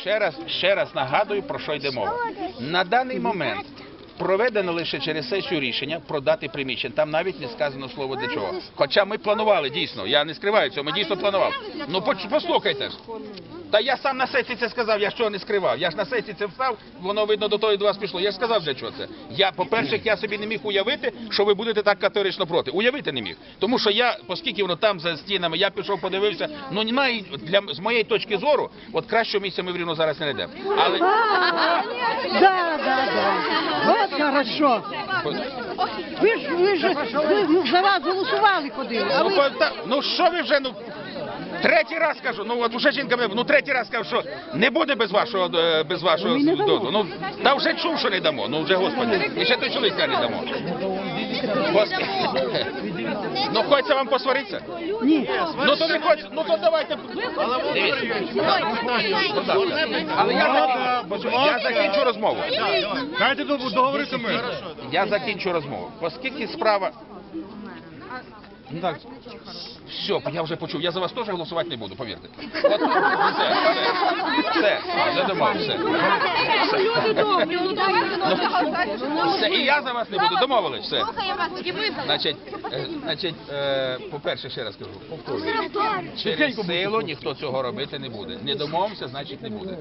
Ще раз, ще раз нагадую, про що йде мова. На даний момент проведено лише через сесію рішення продати приміщення. Там навіть не сказано слово для чого. Хоча ми планували дійсно, я не скриваю цього, ми дійсно планували. Ну поч- послухайте ж. Та я сам на сесії це сказав, я що не скривав. Я ж на сесії це встав, воно видно до того і до вас пішло. Я ж сказав для чого це. Я, по-перше, я собі не міг уявити, що ви будете так категорично проти. Уявити не міг. Тому що я, оскільки воно там за стінами, я пішов, подивився. Ну немає для з моєї точки зору, от кращого місця ми в Рівно зараз не знайдемо. Але Да, да, да. Хорошо. Ви ж, ви ж, ви за вас голосували ходили, а Ну, ви... та- ну що ви вже, ну, третій раз кажу, ну от вже жінка, мене- ну третій раз кажу, що не буде без вашого, е, без вашого дозволу. Ну, та вже чув, що не дамо, ну вже, господи, і ще той чоловік каже, не дамо. Господи. Ну, хочеться вам посваритися? Ні. Ну, то не хочеться, ну, то давайте. Але я закінчу, я закінчу розмову. Дайте договорити ми. Я закінчу розмову. Оскільки справа. Ну так. Все, я вже почув. Я за вас теж голосувати не буду, повірте. От, все, все, все, все, все, Все. Ну Ну, все, і я за вас не буду, домовились, все. Значить, е, значить, е, по-перше, ще раз кажу, повторюю. Через силу ніхто цього робити не буде. Не домовимося, значить не буде.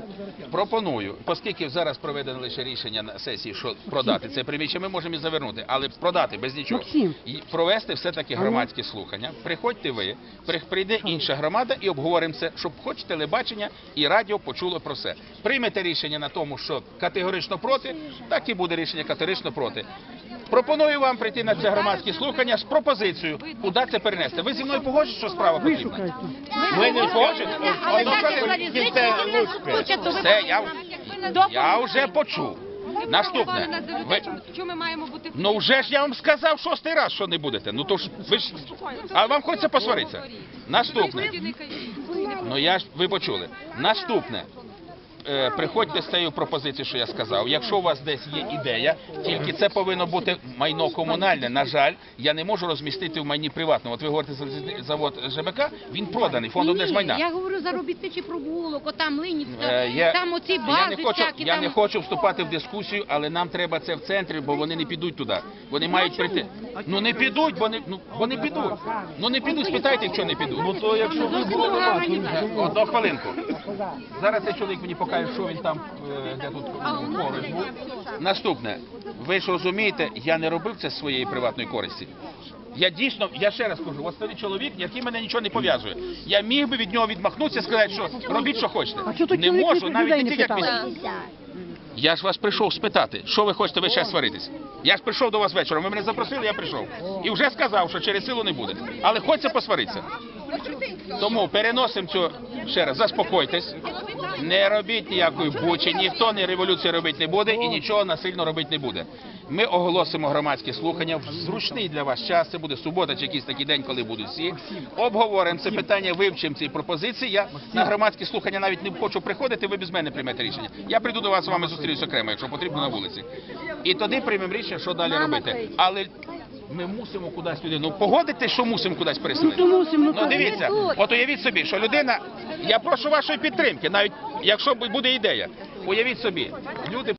Пропоную, оскільки зараз проведено лише рішення на сесії, що продати це приміщення, ми можемо і завернути, але продати без нічого. І провести все-таки громадські слухання. Приходьте ви, прийде інша громада і обговоримо це, щоб хоч телебачення і радіо почуло про це. Приймете рішення на тому, що категорично проти, так і буде рішення категорично проти. Пропоную вам прийти на це громадські слухання з пропозицією, куди це перенести. Ви зі мною погоджуєте, що справа потрібна? Ви не погоджуєте? але Все, я, я вже почув. Наступне. Ви, Чому ми маємо бути Ну вже ж я вам сказав шостий раз, що не будете. Ну то ж ви ж. А вам хочеться посваритися? Наступне. Ну я ж ви почули. Наступне. Е, приходьте з цією пропозицією, що я сказав. Якщо у вас десь є ідея, тільки це повинно бути майно комунальне. На жаль, я не можу розмістити в майні приватному. От ви говорите завод ЖБК, він проданий фондом держмайна. Я говорю за робітничий прогулок, отам Линівська, Е, я, там оці я бази не хочу, всякі, я там... не хочу вступати в дискусію, але нам треба це в центрі, бо вони не підуть туди. Вони мають прийти. Ну не підуть, бо не, ну, бо не підуть. Ну не підуть, спитайте, якщо не підуть. Ну то якщо ви Одну хвилинку. Зараз цей чоловік мені покаже, що він там, е, де тут поруч був. Наступне. Ви ж розумієте, я не робив це з своєї приватної користі. Я дійсно, я ще раз кажу, от старий чоловік, який мене нічого не пов'язує. Я міг би від нього відмахнутися, і сказати, що робіть, що хочете. Не можу, навіть не тільки як місць. Я ж вас прийшов спитати, що ви хочете весь час сваритись. Я ж прийшов до вас вечором, ви мене запросили, я прийшов. І вже сказав, що через силу не буде. Але хочеться посваритися. Тому переносимо цю ще раз, заспокойтесь. Не робіть ніякої бучі, ніхто не революції робити не буде і нічого насильно робити не буде. Ми оголосимо громадські слухання в зручний для вас час. Це буде субота чи якийсь такий день, коли будуть всі. Обговоримо це питання, вивчимо ці пропозиції. Я на громадські слухання навіть не хочу приходити. Ви без мене приймете рішення. Я прийду до вас з вами зустрінусь окремо, якщо потрібно на вулиці. І тоді приймемо рішення, що далі робити. Але ми мусимо кудись людину. Погодите, що мусимо кудись переселити. Ну, мусимо, ну, Ну дивіться, от уявіть собі, що людина. Я прошу вашої підтримки, навіть якщо буде ідея. Уявіть собі, люди.